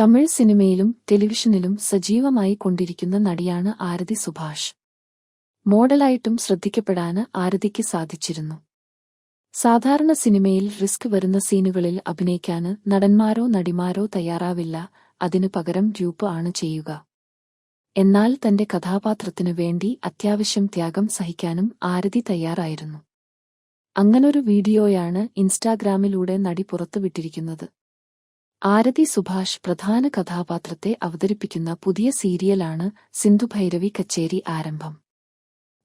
തമിഴ് സിനിമയിലും ടെലിവിഷനിലും സജീവമായി കൊണ്ടിരിക്കുന്ന നടിയാണ് ആരതി സുഭാഷ്. മോഡലായിട്ടും ശ്രദ്ധിക്കപ്പെടാന് ആരതിക്ക് സാധിച്ചിരുന്നു. സാധാരണ സിനിമയിൽ റിസ്ക് വരുന്ന സീനുകളിൽ അഭിനയിക്കാന് നടന്മാരോ നടിമാരോ തയ്യാറാവില്ല അതിനു പകരം ഡ്യൂപ്പ് ആണ് ചെയ്യുക. എന്നാൽ തന്റെ കഥാപാത്രത്തിനു വേണ്ടി അത്യാവശ്യം ത്യാഗം സഹിക്കാനും ആരതി തയ്യാറായിരുന്നു. അങ്ങനൊരു വീഡിയോയാണ് ഇൻസ്റ്റാഗ്രാമിലൂടെ നടി പുറത്തുവിട്ടിരിക്കുന്നത്. ആരതി സുഭാഷ് പ്രധാന കഥാപാത്രത്തെ അവതരിപ്പിക്കുന്ന പുതിയ സീരിയലാണ് സിന്ധുഭൈരവി കച്ചേരി ആരംഭം.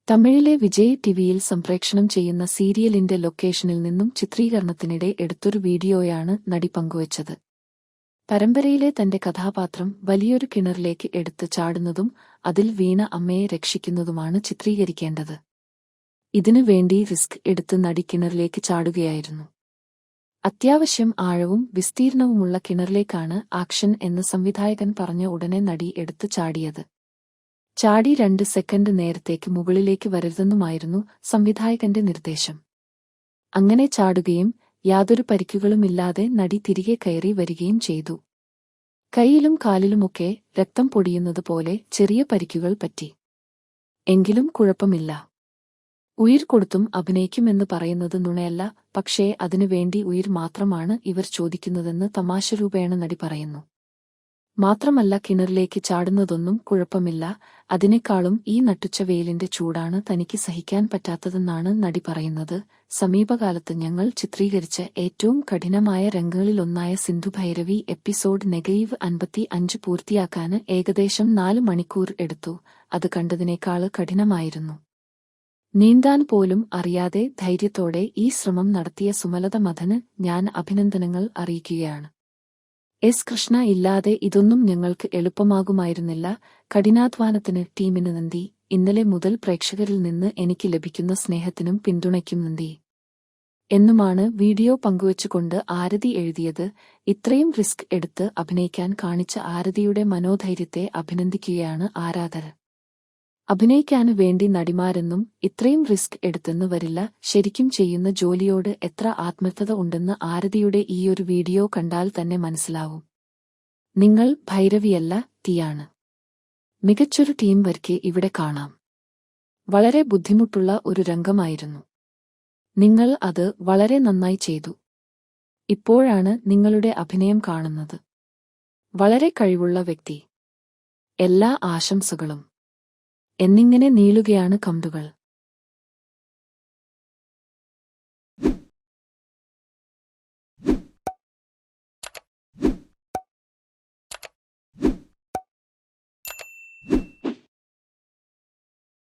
തമിഴിലെ വിജയ് ടിവിയിൽ സംപ്രേക്ഷണം ചെയ്യുന്ന സീരിയലിന്റെ ലൊക്കേഷനിൽ നിന്നും ചിത്രീകരണത്തിനിടെ എടുത്തൊരു വീഡിയോയാണ് നടി പങ്കുവച്ചത്. പരമ്പരയിലെ തന്റെ കഥാപാത്രം വലിയൊരു കിണറിലേക്ക് എടുത്ത് ചാടുന്നതും അതിൽ വീണ അമ്മയെ രക്ഷിക്കുന്നതുമാണ് ചിത്രീകരിക്കേണ്ടത്. ഇതിനുവേണ്ടി റിസ്ക് എടുത്ത് നടി കിണറിലേക്ക് ചാടുകയായിരുന്നു. അത്യാവശ്യം ആഴവും വിസ്തീർണവുമുള്ള കിണറിലേക്കാണ് ആക്ഷൻ എന്ന് സംവിധായകൻ പറഞ്ഞ ഉടനെ നടി എടുത്തു ചാടിയത്. ചാടി രണ്ട് സെക്കൻഡ് നേരത്തേക്ക് മുകളിലേക്ക് വരരുതെന്നുമായിരുന്നു സംവിധായകന്റെ നിർദ്ദേശം. അങ്ങനെ ചാടുകയും യാതൊരു പരിക്കുകളുമില്ലാതെ നടി തിരികെ കയറി വരികയും ചെയ്തു. കൈയിലും കാലിലുമൊക്കെ രക്തം പൊടിയുന്നത് പോലെ ചെറിയ പരിക്കുകൾ പറ്റി. എങ്കിലും കുഴപ്പമില്ല. ഉയിർ കൊടുത്തും അഭിനയിക്കുമെന്ന് പറയുന്നത് നുണയല്ല പക്ഷേ അതിനുവേണ്ടി ഉയിർ മാത്രമാണ് ഇവർ ചോദിക്കുന്നതെന്ന് തമാശരൂപേണ നടി പറയുന്നു. മാത്രമല്ല കിണറിലേക്ക് ചാടുന്നതൊന്നും കുഴപ്പമില്ല അതിനേക്കാളും ഈ നട്ടുച്ച വെയിലിന്റെ ചൂടാണ് തനിക്ക് സഹിക്കാൻ പറ്റാത്തതെന്നാണ് നടി പറയുന്നത്. സമീപകാലത്ത് ഞങ്ങൾ ചിത്രീകരിച്ച ഏറ്റവും കഠിനമായ രംഗങ്ങളിലൊന്നായ സിന്ധുഭൈരവി എപ്പിസോഡ് നെഗറ്റീവ് അൻപത്തി അഞ്ച് പൂർത്തിയാക്കാന് ഏകദേശം നാല് മണിക്കൂർ എടുത്തു അത് കണ്ടതിനേക്കാൾ കഠിനമായിരുന്നു. നീന്താൻ പോലും അറിയാതെ ധൈര്യത്തോടെ ഈ ശ്രമം നടത്തിയ സുമലത മഥന് ഞാൻ അഭിനന്ദനങ്ങൾ അറിയിക്കുകയാണ്. എസ് കൃഷ്ണ ഇല്ലാതെ ഇതൊന്നും ഞങ്ങൾക്ക് എളുപ്പമാകുമായിരുന്നില്ല. കഠിനാധ്വാനത്തിന് ടീമിന് നന്ദി. ഇന്നലെ മുതൽ പ്രേക്ഷകരിൽ നിന്ന് എനിക്ക് ലഭിക്കുന്ന സ്നേഹത്തിനും പിന്തുണയ്ക്കും നന്ദി. എന്നുമാണ് വീഡിയോ പങ്കുവച്ചുകൊണ്ട് ആരതി എഴുതിയത്. ഇത്രയും റിസ്ക് എടുത്ത് അഭിനയിക്കാൻ കാണിച്ച ആരതിയുടെ മനോധൈര്യത്തെ അഭിനന്ദിക്കുകയാണ് ആരാധകർ. അഭിനയിക്കാനു വേണ്ടി നടിമാരെന്നും ഇത്രയും റിസ്ക് എടുത്തെന്ന് വരില്ല. ശരിക്കും ചെയ്യുന്ന ജോലിയോട് എത്ര ആത്മർത്ഥത ഉണ്ടെന്ന് ആരതിയുടെ ഈയൊരു വീഡിയോ കണ്ടാൽ തന്നെ മനസ്സിലാവും. നിങ്ങൾ ഭൈരവിയല്ല തീയാണ്. മികച്ചൊരു ടീം വർക്ക് ഇവിടെ കാണാം. വളരെ ബുദ്ധിമുട്ടുള്ള ഒരു രംഗമായിരുന്നു. നിങ്ങൾ അത് വളരെ നന്നായി ചെയ്തു. ഇപ്പോഴാണ് നിങ്ങളുടെ അഭിനയം കാണുന്നത്. വളരെ കഴിവുള്ള വ്യക്തി. എല്ലാ ആശംസകളും. എന്നിങ്ങനെ നീളുകയാണ് കമ്പുകൾ.